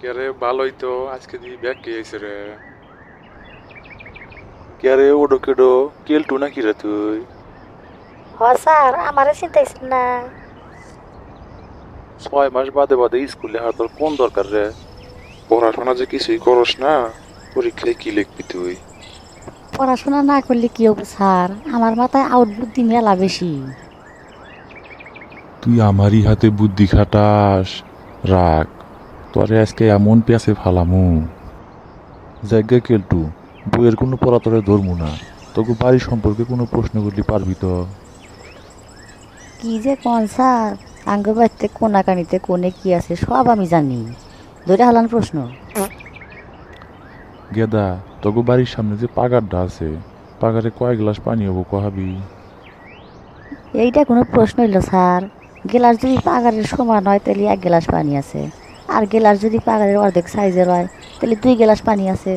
কে রে ভালোই তো আজকে দি ব্যাগ কে আইছে রে। কে রে ওডো কেডো কেলটু নাকি রে তুই? হ স্যার আমারে চিন্তাইছেন না। ছয় মাস বাদে বাদে স্কুলে হার তোর কোন দরকার রে? পড়াশোনা যে কিছুই করস না পরীক্ষায় কি লিখবি তুই? পড়াশোনা না করলে কি হবে স্যার? আমার মাথায় আউট বুদ্ধি মেলা বেশি। তুই আমারই হাতে বুদ্ধি খাটাস রাখ। তোরে আজকে এমন পেঁচে ফালামু। জায়গা কেলটু বইয়ের কোনো পড়া তোরে ধরমু না। তোকে বাড়ি সম্পর্কে কোনো প্রশ্ন করলি পারবি তো? কি যে কোন স্যার? আঙ্গ বাড়িতে কোনাকানিতে কোনে কি আছে সব আমি জানি। ধরে হালান প্রশ্ন। গেদা তোকে বাড়ির সামনে যে পাগারটা আছে পাগারে কয় গ্লাস পানি হব কহাবি? এইটা কোনো প্রশ্ন হইল স্যার। গেলাস যদি পাগারের সমান হয় তাহলে এক গ্লাস পানি আছে। আর গেলাস যদি পাগারের অর্ধেক সাইজের হয় তাহলে দুই গ্লাস পানি আছে।